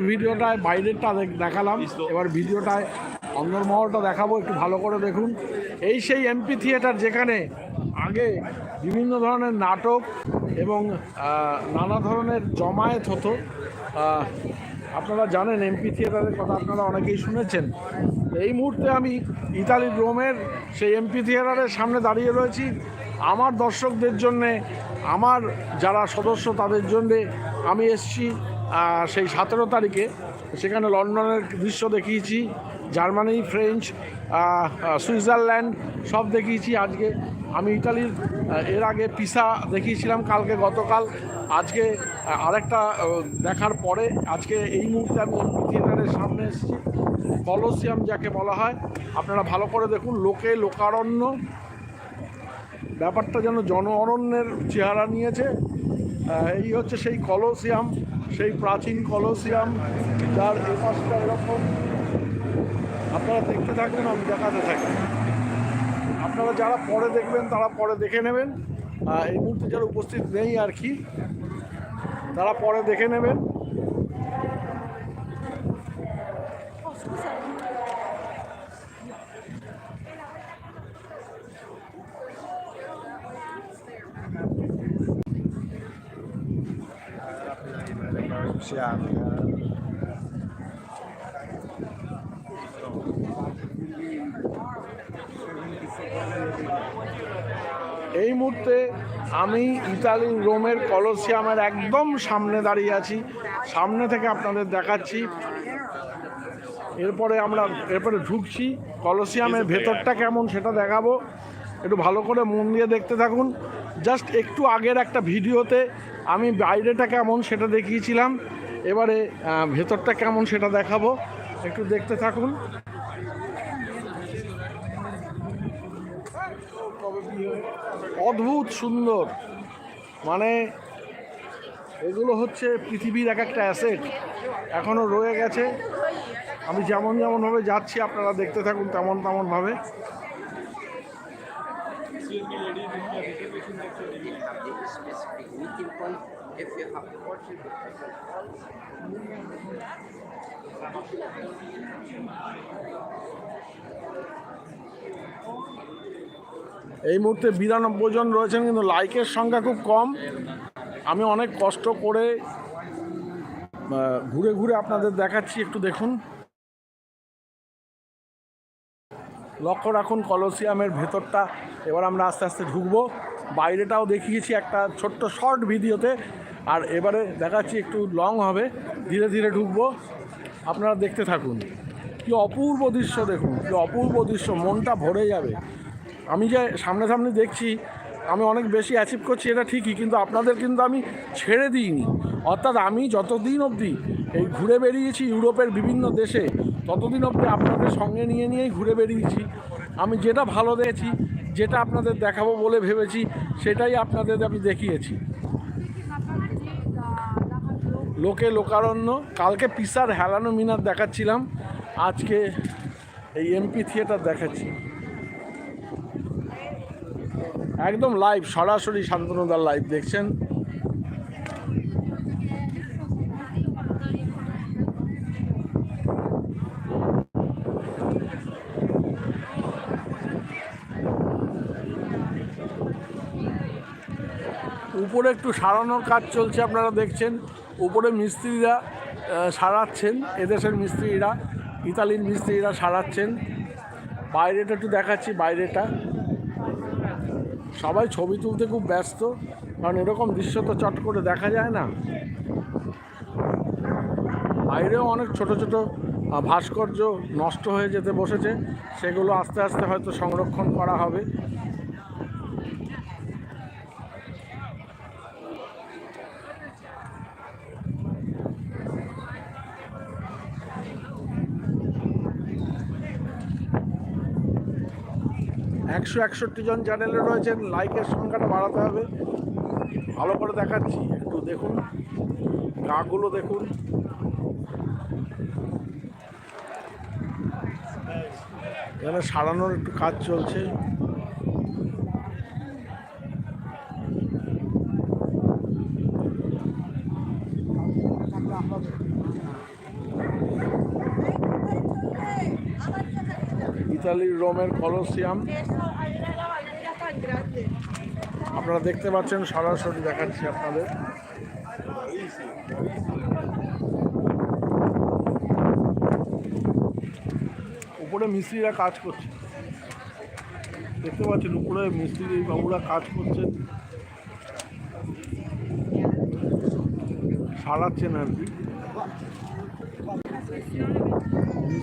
ভিডিওটায় বাইরেরটা দেখ- দেখালাম। এবার ভিডিওটায় অন্দরমহলটা দেখাবো, একটু ভালো করে দেখুন। এই সেই এমপি থিয়েটার যেখানে আগে বিভিন্ন ধরনের নাটক এবং নানা ধরনের জমায়েত হতো। আপনারা জানেন এমপি থিয়েটারের কথা আপনারা অনেকেই শুনেছেন। এই মুহূর্তে আমি ইতালির রোমের সেই এমপি থিয়েটারের সামনে দাঁড়িয়ে রয়েছি। আমার দর্শকদের জন্যে, আমার যারা সদস্য তাদের জন্যে আমি এসছি। সেই সতেরো তারিখে সেখানে লন্ডনের দৃশ্য দেখিয়েছি, জার্মানি, ফ্রেঞ্চ সুইজারল্যান্ড সব দেখিয়েছি আজকে। আমি ইতালির এর আগে পিসা দেখিয়েছিলাম কালকে, গতকাল। আজকে আরেকটা দেখার পরে আজকে এই মুহূর্তে আমি থিয়েটারের সামনে এসেছি। কলোসিয়াম যাকে বলা হয়, আপনারা ভালো করে দেখুন, লোকে লোকারণ্য। ব্যাপারটা যেন জন অরণ্যের চেহারা নিয়েছে। এই হচ্ছে সেই কলোসিয়াম। সেই প্রাচীন কলসিয়াম যার এপাশটা এরকম। আপনারা দেখতে থাকবেন আমি দেখাতে থাকি। আপনারা যারা পরে দেখবেন, তারা পরে দেখে নেবেন। এই মুহূর্তে যারা উপস্থিত নেই আর কি, তারা পরে দেখে নেবেন। এই মুহূর্তে আমি ইতালির রোমের কলসিয়ামের একদম সামনে দাঁড়িয়ে আছি। সামনে থেকে আপনাদের দেখাচ্ছি। এরপরে আমরা এরপরে ঢুকছি। কলসিয়ামের ভেতরটা কেমন সেটা দেখাবো। একটু ভালো করে মন দিয়ে দেখতে থাকুন। জাস্ট একটু আগের একটা ভিডিওতে আমি বাইরেটা কেমন সেটা দেখিয়েছিলাম। এবারে ভেতরটা কেমন সেটা দেখাবো। একটু দেখতে থাকুন। অদ্ভুত সুন্দর। মানে এগুলো হচ্ছে পৃথিবীর এক একটা অ্যাসেট এখনও রয়ে গেছে। আমি যেমন যেমনভাবে যাচ্ছি, আপনারা দেখতে থাকুন তেমন তেমনভাবে। Specific meeting point. If you have Portugal. এই মুহূর্তে বিরানব্বই জন রয়েছেন কিন্তু লাইকের সংখ্যা খুব কম। আমি অনেক কষ্ট করে ঘুরে ঘুরে আপনাদের দেখাচ্ছি একটু দেখুন। লক্ষ্য রাখুন, কলসিয়ামের ভেতরটা। এবার আমরা আস্তে আস্তে ঢুকবো। বাইরেটাও দেখিয়েছি একটা ছোট্ট শর্ট ভিডিওতে। আর এবারে দেখাচ্ছি একটু লং হবে। ধীরে ধীরে ঢুকবো। আপনারা দেখতে থাকুন। কি অপূর্ব দৃশ্য দেখুন, কি অপূর্ব দৃশ্য। মনটা ভরে যাবে। আমি যে সামনে সামনে দেখছি আমি অনেক বেশি অ্যাচিভ করছি, এটা ঠিকই, কিন্তু আপনাদের কিন্তু আমি ছেড়ে দিইনি। অর্থাৎ আমি যতদিন অবধি এই ঘুরে বেরিয়েছি ইউরোপের বিভিন্ন দেশে, ততদিন অবধি আপনাদের সঙ্গে নিয়ে নিয়েই ঘুরে বেরিয়েছি। আমি যেটা ভালো দেখেছি, যেটা আপনাদের দেখাবো বলে ভেবেছি, সেটাই আপনাদের আমি দেখিয়েছি। লোকে লোকারণ্য, কালকে পিসার হেলানো মিনার দেখাচ্ছিলাম, আজকে এই এমপি থিয়েটার দেখাচ্ছি। একদম লাইভ সরাসরি শান্তনুদার লাইভ দেখছেন। উপরে একটু সারানোর কাজ চলছে, আপনারা দেখছেন। উপরে মিস্ত্রিরা সারাচ্ছেন, এদেশের মিস্ত্রিরা, ইতালির মিস্ত্রিরা সারাচ্ছেন। বাইরেটা একটু দেখাচ্ছি, বাইরেটা। সবাই ছবি তুলতে খুব ব্যস্ত, কারণ এরকম দৃশ্য তো চট করে দেখা যায় না। বাইরেও অনেক ছোট ছোট ভাস্কর্য নষ্ট হয়ে যেতে বসেছে, সেগুলো আস্তে আস্তে হয়তো সংরক্ষণ করা হবে। একশো একষট্টি জন চ্যানেলে রয়েছেন, লাইকের সংখ্যাটা বাড়াতে হবে। ভালো করে দেখাচ্ছি, একটু দেখুন, গাগুলো দেখুন। এখানে সারানোর একটু কাজ চলছে। ইতালির রোমের কলোসিয়াম. আপনারা দেখতে পাচ্ছেন, সরাসরি দেখাচ্ছি আপনাদের। উপরে মিস্ত্রিরা কাজ করছে। দেখতে পাচ্ছেন, উপরে মিস্ত্রি বাবুরা কাজ করছেন সারাচ্ছেন আর কি।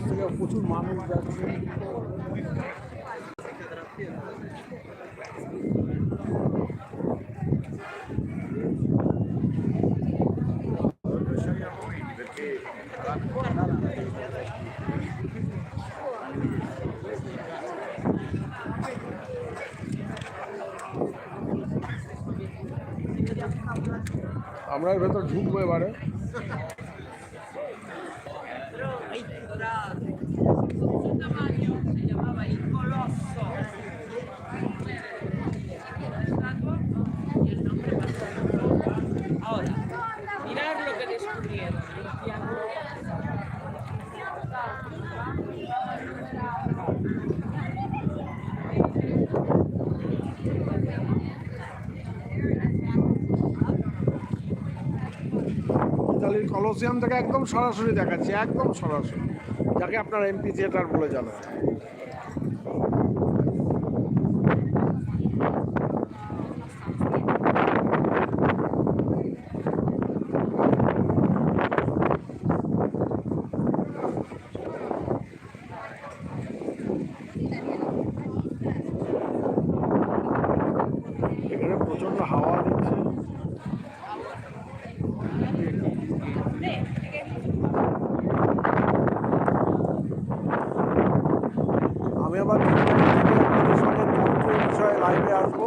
থেকে প্রচুর মানুষ যাচ্ছে। আমরা ভেতর ঢুকবো এবারে। se llamaba il Colosso. Y el nombre pasó. Ahora, mirad lo que descubrieron. el triángulo. ইতালির কলোসিয়াম থেকে একদম সরাসরি দেখাচ্ছি একদম সরাসরি যাকে আপনার এমপি থিয়েটার বলে জানেন এখানে প্রচণ্ড হাওয়া দিচ্ছে আমি আবার তিন তারিখ থেকে আপনাদের সঙ্গে তন্ত্রের বিষয়ে লাইভে আসব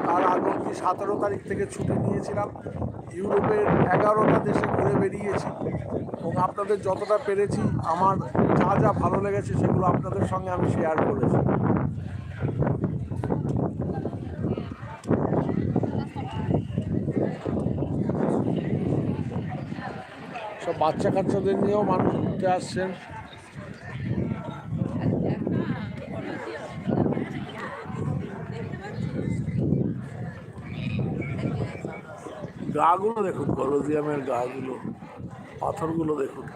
তার আগ অব্দি সতেরো তারিখ থেকে ছুটি নিয়েছিলাম। ইউরোপের এগারোটা দেশে ঘুরে বেরিয়েছি এবং আপনাদের যতটা পেরেছি, আমার যা যা ভালো লেগেছে সেগুলো আপনাদের সঙ্গে আমি শেয়ার করেছি। সব বাচ্চা কাচ্চাদের নিয়েও মানুষ ঘুরতে আসছেন। গাগুলো দেখুন কলোজিয়ামের গাগুলো পাথরগুলো দেখুন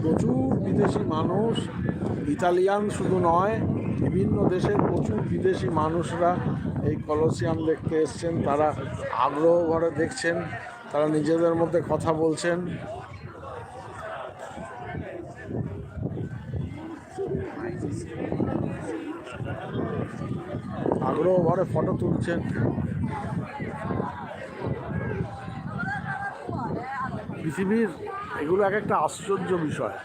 প্রচুর বিদেশি মানুষ, ইতালিয়ান শুধু নয়, বিভিন্ন দেশের প্রচুর বিদেশি মানুষরা এই কলসিয়াম দেখতে এসছেন। তারা আগ্রহ ভরে দেখছেন, তারা নিজেদের মধ্যে কথা বলছেন। আগ্রহ ভরে ফটো তুলছেন। পৃথিবীর এগুলো এক একটা আশ্চর্য বিষয়।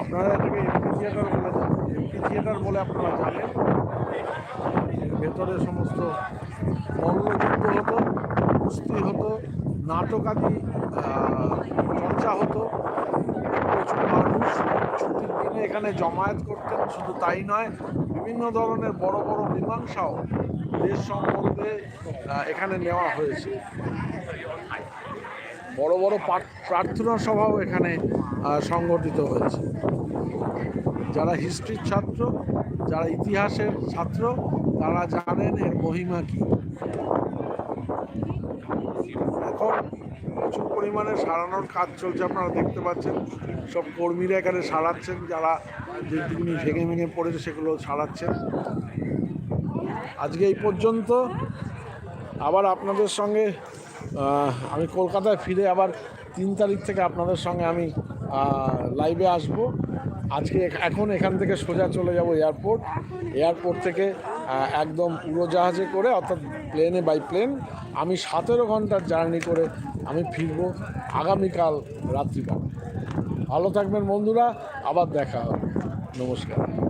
আপনারা এটাকে এমপি থিয়েটার বলে এমপি থিয়েটার বলে আপনারা জানেন। ভেতরে সমস্ত মল্লযুদ্ধ হতো, কুস্তি হতো নাটক আদি চর্চা হতো। প্রচুর মানুষ ছুটির দিনে এখানে জমায়েত করতেন, শুধু তাই নয়, বিভিন্ন ধরনের বড় বড় মীমাংসাও দেশ সম্বন্ধে এখানে নেওয়া হয়েছে। বড় বড় প্রার্থনা সভাও এখানে সংগঠিত হয়েছে। যারা হিস্ট্রির ছাত্র, যারা ইতিহাসের ছাত্র, তারা জানেন এর মহিমা কি। এখন প্রচুর পরিমাণে সারানোর কাজ চলছে, আপনারা দেখতে পাচ্ছেন। সব কর্মীরা এখানে সারাচ্ছেন, যারা যেটুকুনি ভেঙে ভেঙে পড়েছে সেগুলো সারাচ্ছেন। আজকে এই পর্যন্ত আবার আপনাদের সঙ্গে আমি কলকাতায় ফিরে আবার তিন তারিখ থেকে আপনাদের সঙ্গে আমি লাইভে আসব। আজকে এখন এখান থেকে সোজা চলে যাব এয়ারপোর্ট। এয়ারপোর্ট থেকে একদম উড়োজাহাজে করে, অর্থাৎ প্লেনে বাই প্লেন, আমি সতেরো ঘণ্টার জার্নি করে আমি ফিরব আগামীকাল রাত্রিবেলা। ভালো থাকবেন বন্ধুরা, আবার দেখা হবে। নমস্কার।